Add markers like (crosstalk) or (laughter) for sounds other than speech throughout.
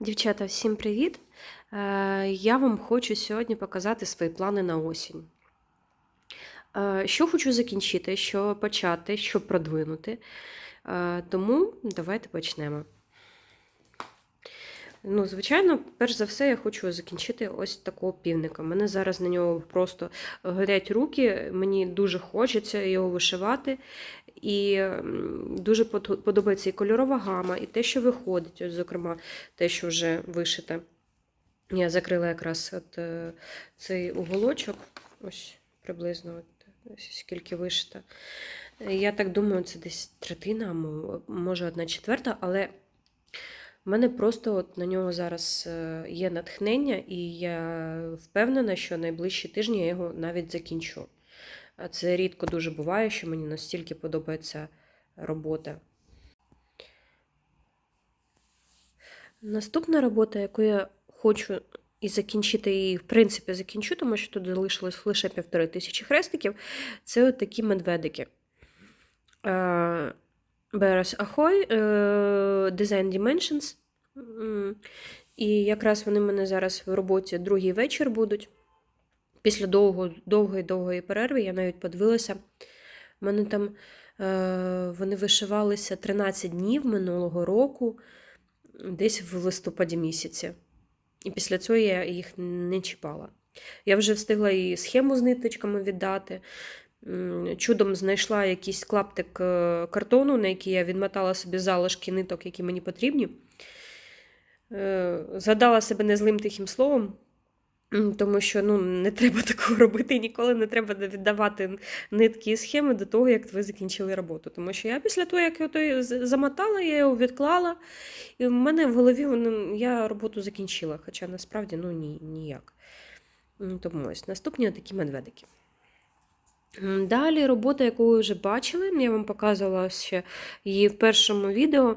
Дівчата, всім привіт! Е, Я вам хочу сьогодні показати свої плани на осінь. Е, Що хочу закінчити, що почати, що продвинути. Е, Тому давайте почнемо. Ну, звичайно, перш за все, я хочу закінчити ось такого півника. Мене зараз на нього просто горять руки, мені дуже хочеться його вишивати. І дуже подобається і кольорова гама, і те, що виходить, ось, зокрема, те, що вже вишите. Я закрила якраз от, е, цей уголочок, ось приблизно от, скільки вишито. Е, Я так думаю, це десь третина, може одна четверта, але в мене просто от на нього зараз е, є натхнення, і я впевнена, що найближчі тижні я його навіть закінчу. Це рідко дуже буває, що мені настільки подобається робота. Наступна робота, яку я хочу і закінчити, і в принципі закінчу, тому що тут залишилось лише півтори тисячі хрестиків, це от такі медведики. Берес Ahoy, е, Design Dimensions. І якраз вони в мене зараз в роботі другий вечір будуть. Після довго, довгої довгої перерви я навіть подивилася. У мене там е, вони вишивалися 13 днів минулого року, десь в листопаді місяці. І після цього я їх не чіпала. Я вже встигла і схему з ниточками віддати. Чудом знайшла якийсь клаптик е, картону, на який я відмотала собі залишки ниток, які мені потрібні. Е, Згадала себе незлим тихим словом, тому що ну, не треба (laughs) такого робити ніколи не треба віддавати нитки і схеми до того, як ви закінчили роботу. Тому що я після того, як я замотала, я його відклала, і в мене в голові воно- я роботу закінчила, хоча насправді ну, ні, ніяк. Тому ось наступні такі медведики. Далі робота, яку ви вже бачили, я вам показувала ще її в першому відео.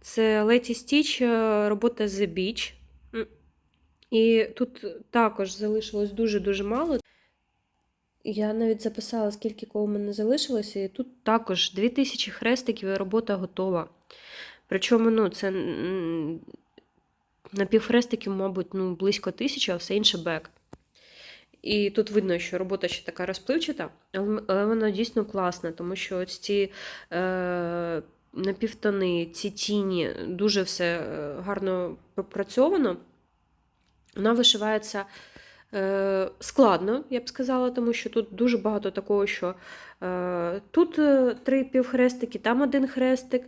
Це Леті Стіч, е, робота The Beach. І тут також залишилось дуже-дуже мало. Я навіть записала, скільки кого в мене залишилося, і тут також 2000 хрестиків і робота готова. Причому, ну, це м, напівхрестиків, мабуть, ну, близько тисячі, а все інше бек. І тут видно, що робота ще така розпливчата, але вона дійсно класна, тому що ось ці е, напівтони, ці тіні, дуже все е, гарно пропрацьовано. Вона вишивається е, складно, я б сказала, тому що тут дуже багато такого, що е, тут е, три півхрестики, там один хрестик,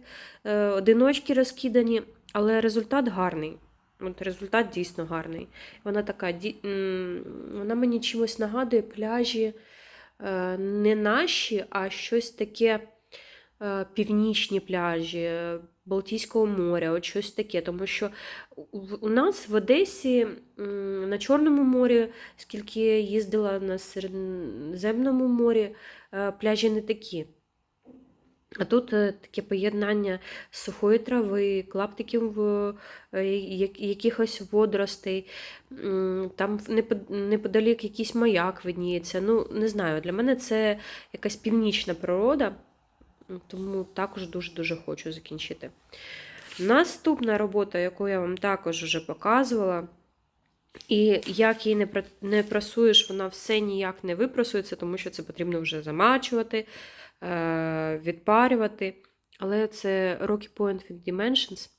е, одиночки розкидані, але результат гарний. От результат дійсно гарний. Вона така, вона мені чимось нагадує пляжі е, не наші, а щось таке е, північні пляжі е, Балтійського моря, от щось таке. Тому що у- нас в Одесі на Чорному морі, скільки їздила на Середземному морі, пляжі не такі. А тут е, таке поєднання сухої трави, клаптиків е, якихось водоростей, там неподалік якийсь маяк видніється. Ну, не знаю, для мене це якась північна природа, тому також дуже-дуже хочу закінчити. Наступна робота, яку я вам також вже показувала, і як її не, пра- прасуєш, вона все ніяк не випрасується, тому що це потрібно вже замачувати, відпарювати. Але це Rocky Point від Dimensions.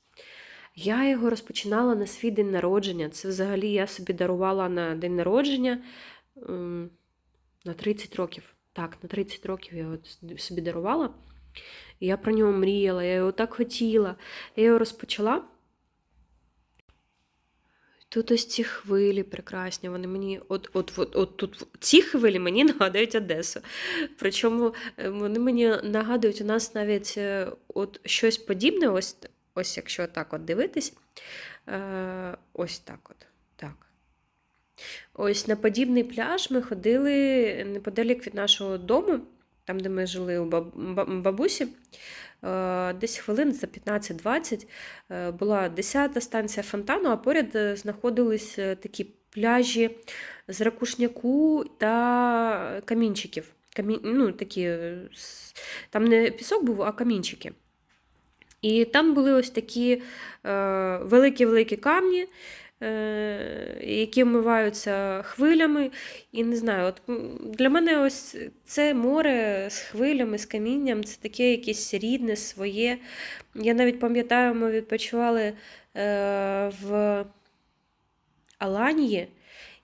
Я його розпочинала на свій день народження. Це взагалі я собі дарувала на день народження на 30 років. Так, на 30 років я його собі дарувала. І я про нього мріяла, я його так хотіла. Я його розпочала. Тут ось ці хвилі прекрасні. Вони мені от, от, от, от тут ці хвилі мені нагадують Одесу. Причому е, вони мені нагадують у нас навіть е, от щось подібне, ось, ось якщо так от дивитись. Е, ось так от. Так. Ось на подібний пляж ми ходили неподалік від нашого дому, там, де ми жили у баб- баб- бабусі. Е, Десь хвилин за 15-20 е, була 10-та станція фонтану, а поряд е, знаходились такі пляжі з ракушняку та камінчиків. Камі... Ну, такі, там не пісок був, а камінчики. І там були ось такі великі-великі камні, які вмиваються хвилями. І не знаю, от для мене ось це море з хвилями, з камінням, це таке якесь рідне, своє. Я навіть пам'ятаю, ми відпочивали е, в Аланії,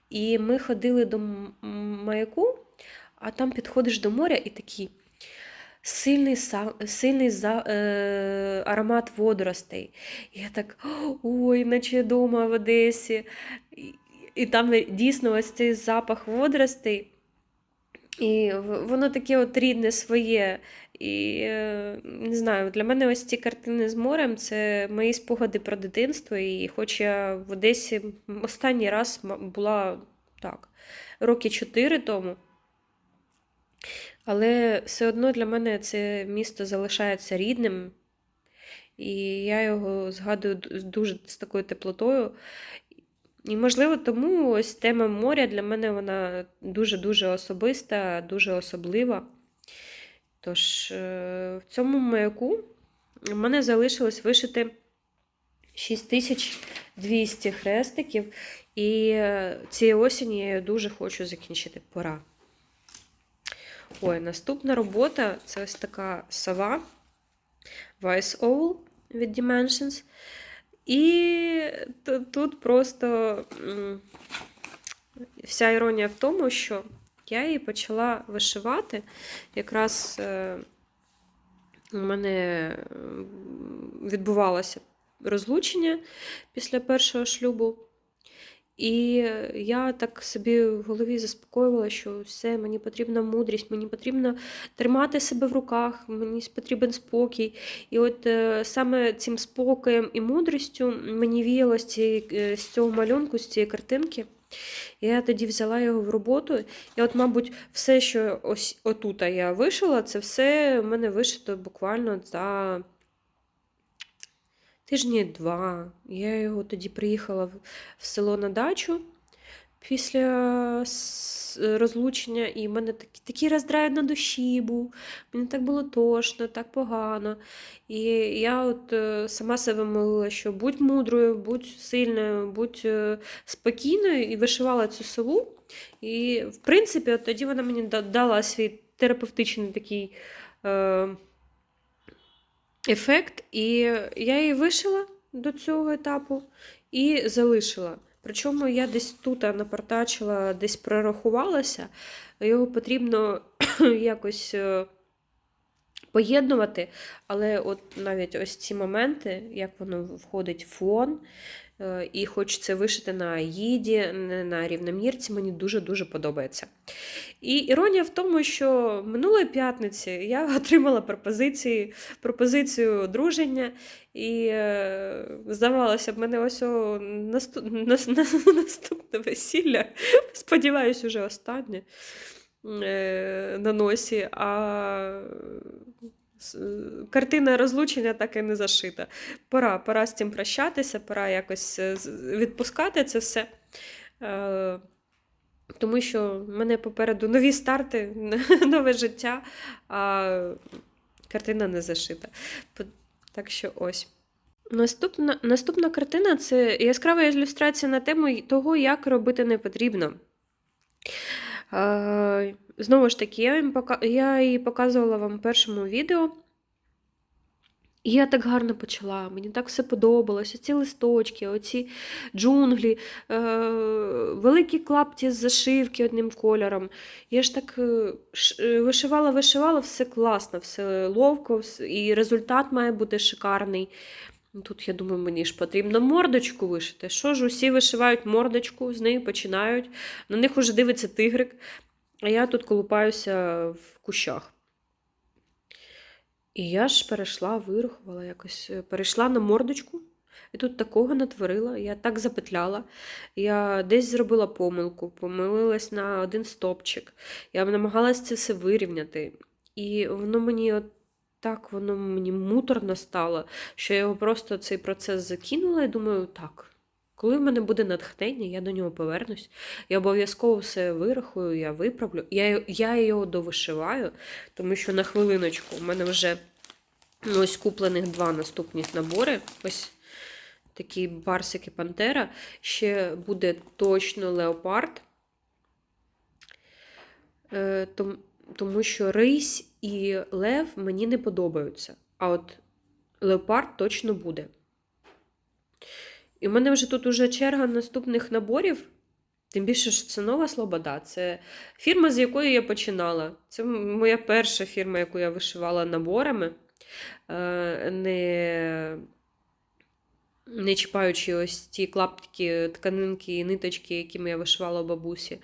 і ми ходили до маяку, а там підходиш до моря і такий сильний, сильний за, е, аромат водоростей. І я так, ой, наче я дома в Одесі. І, і там дійсно ось цей запах водоростей. І воно таке от рідне своє. І е, не знаю, для мене ось ці картини з морем це мої спогади про дитинство. І хоч я в Одесі останній раз була так, роки чотири тому. Але все одно для мене це місто залишається рідним, і я його згадую дуже з такою теплотою. І, можливо, тому ось тема моря для мене вона дуже-дуже особиста, дуже особлива. Тож, е, в цьому маяку в мене залишилось вишити 6200 хрестиків, і е, цієї осені я дуже хочу закінчити. Пора. Ой, наступна робота це ось така сова Vice Owl від Dimensions. І тут просто вся іронія в тому, що я її почала вишивати. Якраз е, у мене відбувалося розлучення після першого шлюбу. І я так собі в голові заспокоювала, що все, мені потрібна мудрість, мені потрібно тримати себе в руках, мені потрібен спокій. І от е, саме цим спокоєм і мудрістю мені віяло з, цієї, е, з цього малюнку, з цієї картинки. Я тоді взяла його в роботу. І от, мабуть, все, що ось отут я вишила, це все в мене вишито буквально за тижні два. Я його тоді приїхала в село на дачу після розлучення, і в мене такий, такий роздрай на душі був. Мені так було тошно, так погано. І я от е, сама себе молила, що будь мудрою, будь сильною, будь е, спокійною, і вишивала цю сову. І, в принципі, от тоді вона мені дала свій терапевтичний такий. Е, ефект, і я її вишила до цього етапу і залишила. Причому я десь тут напортачила, десь прорахувалася, його потрібно (clears throat) якось е, поєднувати, але от навіть ось ці моменти, як воно входить в фон, е, і хочеться вишити на їді, на рівномірці, мені дуже-дуже подобається. І іронія в тому, що минулої п'ятниці я (laughs) отримала пропозиції, пропозицію одруження, і е, здавалося б, мене ось наступ, нас- (laughs) нас- наступне весілля, (laughs) сподіваюсь, уже останнє е, на носі, а картина розлучення так і не зашита. Пора, пора з цим прощатися, пора якось е, відпускати це все. Е, тому що в мене попереду нові старти, (laughs) нове життя, а картина не зашита. Так що ось. Наступна, наступна картина це яскрава ілюстрація на тему того, як робити не потрібно. Е, Знову ж таки, я, їм я її показувала вам в першому відео. І я так гарно почала, мені так все подобалося. Ці листочки, оці джунглі, е, великі клапті з зашивки одним кольором. Я ж так е, е, вишивала, все класно, все ловко, і результат має бути шикарний. Ну, Тут, я думаю, мені ж потрібно мордочку вишити. Що ж, усі вишивають мордочку, з неї починають. На них уже дивиться тигрик, а я тут колупаюся в кущах. І я ж перейшла, вирахувала якось, е, перейшла на мордочку, і тут такого натворила. Я так запетляла. Я десь зробила помилку, помилилась на один стопчик. Я намагалась це все вирівняти. І воно мені от так воно мені муторно стало, що я його просто цей процес закинула і думаю, так. Коли в мене буде натхнення, я до нього повернусь. Я обов'язково все вирахую, я виправлю. Я, я його довишиваю, тому що на хвилиночку в мене вже Ось куплених два наступних набори. Ось такі барсики Пантера. Ще буде точно леопард. Е, том- Тому що рись і лев мені не подобаються. А от леопард точно буде. І в мене вже тут уже черга наступних наборів. Тим більше, що це нова Слобода. Це фірма, з якої я починала. Це моя перша фірма, яку я вишивала наборами, е, не, не чіпаючи ось ті клаптики, тканинки і ниточки, якими я вишивала у бабусі.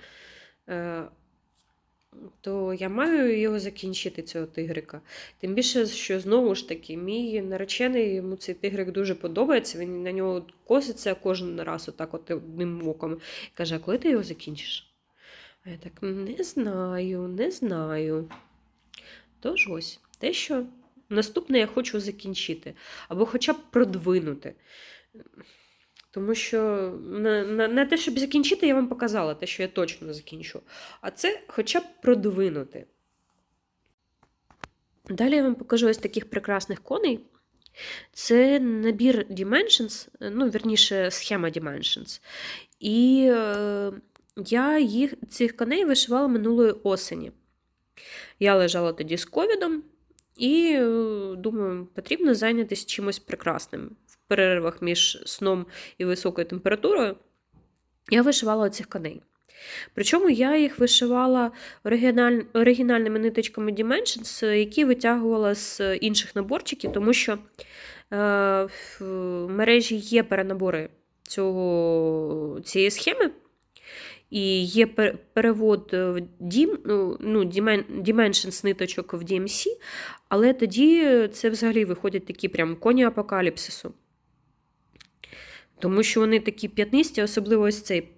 То я маю його закінчити, цього тигрика. Тим більше, що знову ж таки, мій наречений, йому цей тигрик дуже подобається. Він на нього коситься кожен раз, отак от одним оком. Каже: а коли ти його закінчиш? А я так не знаю, не знаю. Тож ось, те, що наступне я хочу закінчити, або хоча б продвинути. Тому що на, на, на те, щоб закінчити, я вам показала те, що я точно закінчу. А це хоча б продвинути. Далі я вам покажу ось таких прекрасних коней. Це набір Dimensions, ну, вірніше, схема Dimensions. І е, я їх, цих коней вишивала минулої осені. Я лежала тоді з ковідом і е, думаю, потрібно зайнятися чимось прекрасним в перервах між сном і високою температурою. Я вишивала цих коней. Причому я їх вишивала оригіналь... оригінальними ниточками Dimensions, які витягувала з інших наборчиків, тому що е, в мережі є перенабори цього... цієї схеми. І є пер- перевод в Dim, ну, Dimensions ниточок в DMC, але тоді це взагалі виходять такі прям коні апокаліпсису. Тому що вони такі п'ятнисті, особливо ось цей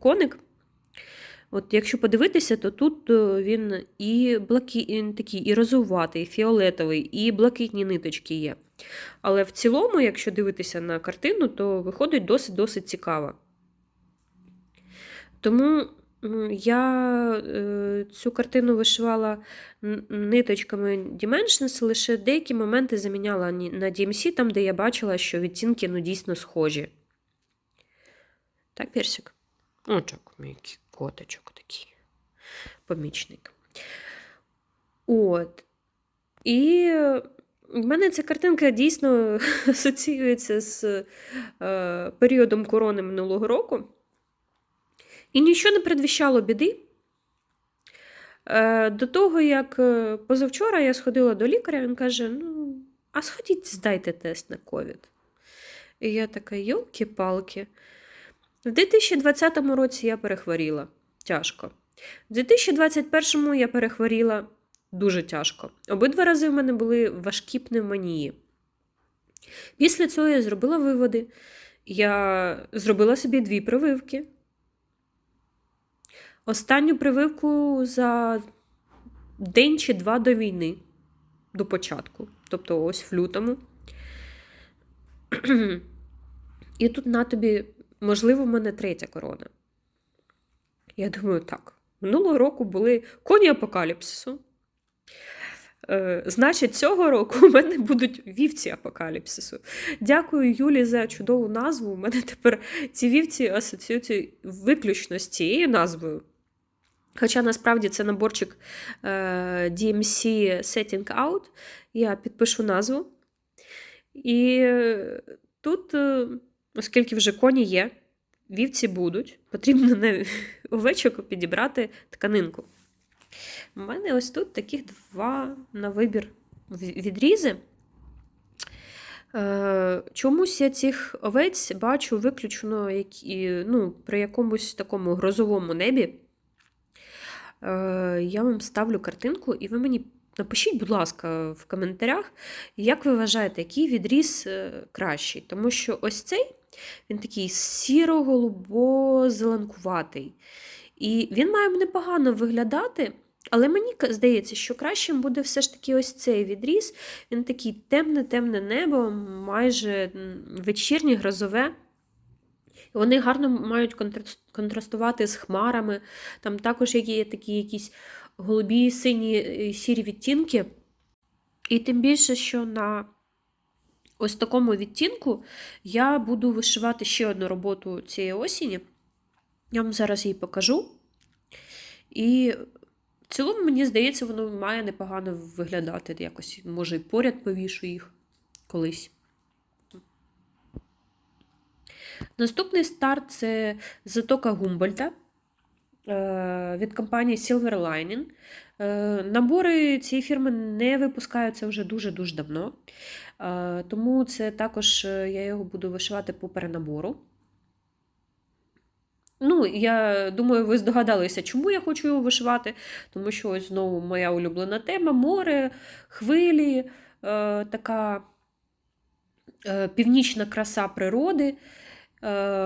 коник. От якщо подивитися, то тут е, він і блаки... такий, і розуватий, і фіолетовий, і блакитні ниточки є. Але в цілому, якщо дивитися на картину, то виходить досить-досить цікаво. Тому я е, цю картину вишивала ниточками Dimensions, лише деякі моменти заміняла на DMC, там, де я бачила, що відтінки ну, дійсно схожі. Так, Персик? Очок, мій котичок такий. Помічник. От. І в мене ця картинка дійсно (laughs) асоціюється з е, періодом корони минулого року. І нічого не предвіщало біди. Е, До того, як е, позавчора я сходила до лікаря, він каже: ну, а сходіть, здайте тест на ковід. І я така, йолки-палки. В 2020 році я перехворіла тяжко. В 2021 я перехворіла дуже тяжко. Обидва рази в мене були важкі пневмонії. Після цього я зробила виводи. Я зробила собі дві прививки. Останню прививку за день чи два до війни, до початку, тобто ось в лютому. (clears throat) І тут на тобі, можливо, в мене третя корона. Я думаю, так. Минулого року були коні апокаліпсису. Е, значить, цього року у мене будуть вівці апокаліпсису. Дякую Юлі за чудову назву. У мене тепер ці вівці асоціюються виключно з цією назвою. Хоча насправді це наборчик е, DMC Setting Out. Я підпишу назву. І тут, е, оскільки вже коні є, вівці будуть, потрібно на (laughs) овечок підібрати тканинку. У мене ось тут таких два на вибір відрізи. Е, Чомусь я цих овець бачу виключно які, ну, при якомусь такому грозовому небі. Е, Я вам ставлю картинку, і ви мені напишіть, будь ласка, в коментарях, як ви вважаєте, який відріз е, кращий. Тому що ось цей він такий сіро-голубо-зеленкуватий. І він має непогано виглядати. Але мені здається, що кращим буде все ж таки ось цей відріз. Він такий темне-темне небо, майже вечірнє, грозове. Вони гарно мають контрастувати з хмарами. Там також є такі якісь голубі, сині, е, сірі відтінки. І тим більше, що на ось такому відтінку я буду вишивати ще одну роботу цієї осені. Я вам зараз її покажу. І в цілому, мені здається, воно має непогано виглядати якось. Може, і поряд повішу їх колись. Наступний старт це затока Гумбольта е, від компанії Silver Lining. Е, Набори цієї фірми не випускаються вже дуже-дуже давно. Е, Тому це також я його буду вишивати по перенабору. Ну, я думаю, ви здогадалися, чому я хочу його вишивати, тому що ось знову моя улюблена тема море, хвилі, така північна краса природи,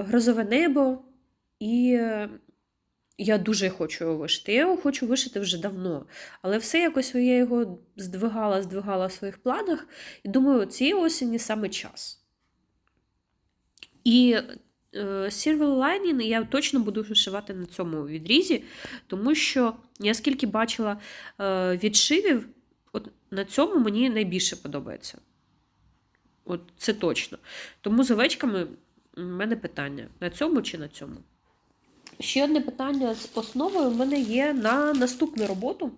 грозове небо. І е, я дуже хочу його вишити. Я його хочу вишити вже давно. Але все якось я його здвигала, здвигала в своїх планах. І думаю, цієї осені саме час. І е, Silver Lining я точно буду вишивати на цьому відрізі, тому що я скільки бачила е, відшивів, от на цьому мені найбільше подобається. От це точно. Тому з овечками в мене питання: на цьому чи на цьому? Ще одне питання з основою в мене є на наступну роботу,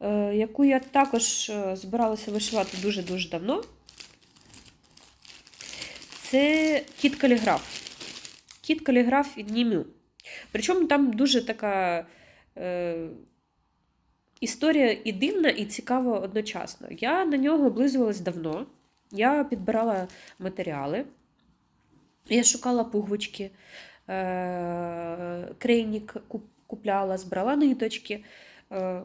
е, яку я також е, збиралася вишивати дуже-дуже давно. Це кіт каліграф. Кіт каліграф від Німю. Причому там дуже така е, історія і дивна, і цікава одночасно. Я на нього облизувалась давно. Я підбирала матеріали, я шукала пуговички, е, крейнік купляла, збирала ниточки, е,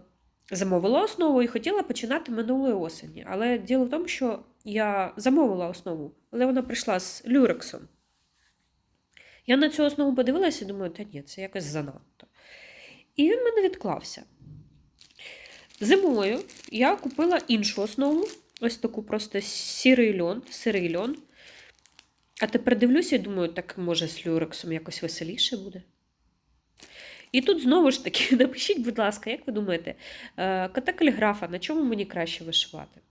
замовила основу і хотіла починати минулої осені. Але діло в тому, що я замовила основу, але вона прийшла з люрексом. Я на цю основу подивилася і думаю, та ні, це якось занадто. І він мене відклався. Зимою я купила іншу основу, ось таку просто сірий льон, сирий льон. А тепер дивлюся і думаю, так може з люрексом якось веселіше буде. І тут знову ж таки, (laughs) напишіть, будь ласка, як ви думаєте, е, кота каліграфа, на чому мені краще вишивати?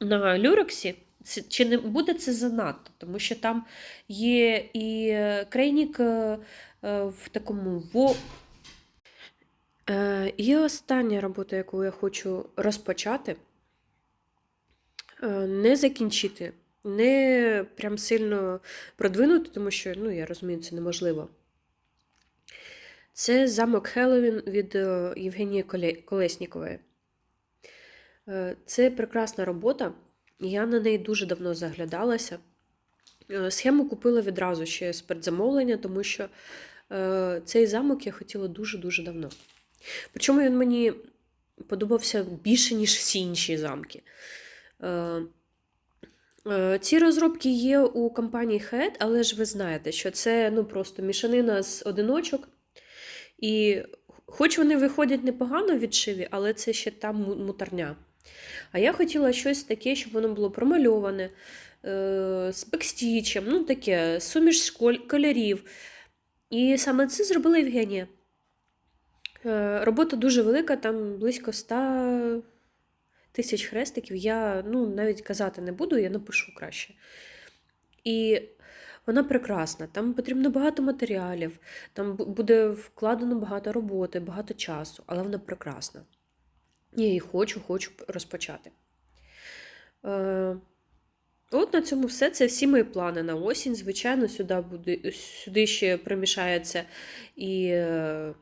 На люрексі чи не буде це занадто? Тому що там є і е, крейнік е, в такому. І остання робота, яку я хочу розпочати, не закінчити, не прям сильно продвинути, тому що, ну, я розумію, це неможливо. Це замок Хеллоуін від Євгенії Колеснікової. Це прекрасна робота, я на неї дуже давно заглядалася. Схему купила відразу ще з передзамовлення, тому що цей замок я хотіла дуже-дуже давно. Причому він мені подобався більше, ніж всі інші замки. Ці розробки є у компанії Head, але ж ви знаєте, що це ну, просто мішанина з одиночок. І хоч вони виходять непогано відшиві, але це ще там муторня. А я хотіла щось таке, щоб воно було промальоване, з бекстічем, ну таке, суміш кольорів. І саме це зробила Євгенія. Робота дуже велика, там близько 100 тисяч хрестиків. Я ну, навіть казати не буду, я напишу краще. І вона прекрасна, там потрібно багато матеріалів, там буде вкладено багато роботи, багато часу, але вона прекрасна. Я її хочу, хочу розпочати. Е, От на цьому все. Це всі мої плани на осінь. Звичайно, сюди буде, сюди ще примішається і е,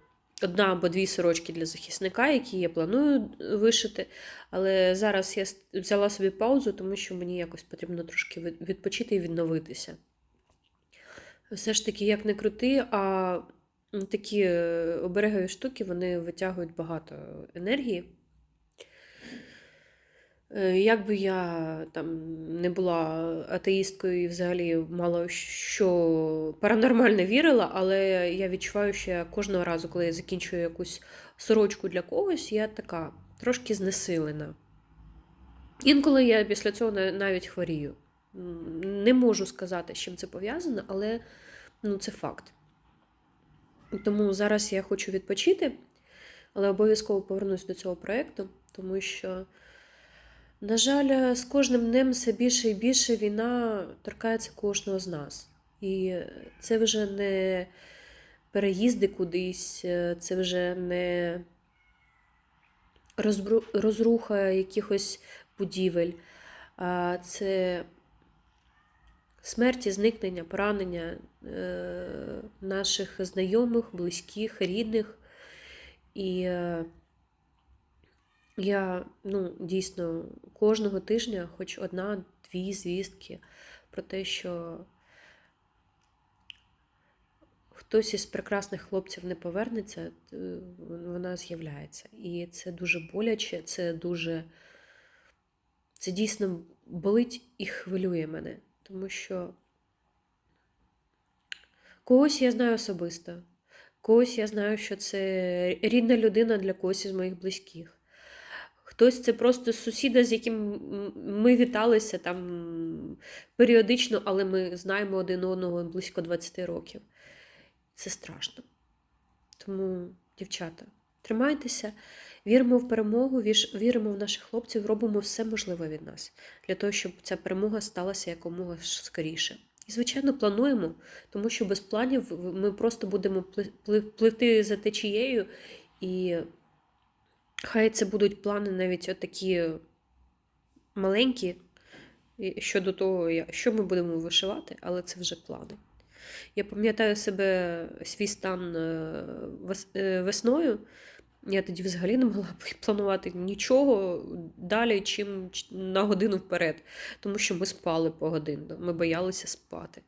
одна або дві сорочки для захисника, які я планую вишити. Але зараз я взяла собі паузу, тому що мені якось потрібно трошки відпочити і відновитися. Все ж таки, як не крути, а такі е, оберегові штуки вони витягують багато енергії. Е, як би я там не була атеїсткою і взагалі мало що паранормально вірила, але я відчуваю, що я кожного разу, коли я закінчую якусь сорочку для когось, я така трошки знесилена. Інколи я після цього навіть хворію. Не можу сказати, з чим це пов'язано, але ну, це факт. Тому зараз я хочу відпочити, але обов'язково повернусь до цього проєкту, тому що. На жаль, з кожним днем все більше і більше війна торкається кожного з нас. І це вже не переїзди кудись, це вже не розруха якихось будівель, а це смерті, зникнення, поранення е, наших знайомих, близьких, рідних. І е, я ну, дійсно кожного тижня хоч одна-дві звістки про те, що хтось із прекрасних хлопців не повернеться, е, вона з'являється. І це дуже боляче, це дуже. Це дійсно болить і хвилює мене, тому що когось я знаю особисто, когось я знаю, що це рідна людина для когось із моїх близьких. Хтось це просто сусіда, з яким ми віталися там періодично, але ми знаємо один одного близько 20 років. Це страшно. Тому, дівчата, тримайтеся, віримо в перемогу, віримо в наших хлопців, робимо все можливе від нас для того, щоб ця перемога сталася якомога скоріше. І, звичайно, плануємо, тому що без планів ми просто будемо пли- пли- плити за течією, і хай це будуть плани навіть такі маленькі щодо того, що ми будемо вишивати, але це вже плани. Я пам'ятаю себе свій стан е, е, весною. Я тоді взагалі не могла (laughs) планувати нічого далі, чим на годину вперед, тому що ми спали по годину, ми боялися спати.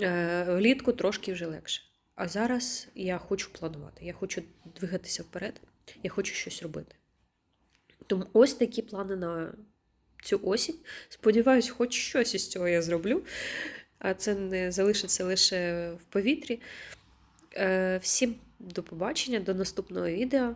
Е, Влітку трошки вже легше. А зараз я хочу планувати, я хочу двигатися вперед, я хочу щось робити. Тому ось такі плани на цю осінь. Сподіваюсь, хоч щось із цього я зроблю, а це не залишиться лише в повітрі. Е, Всім до побачення, до наступного відео.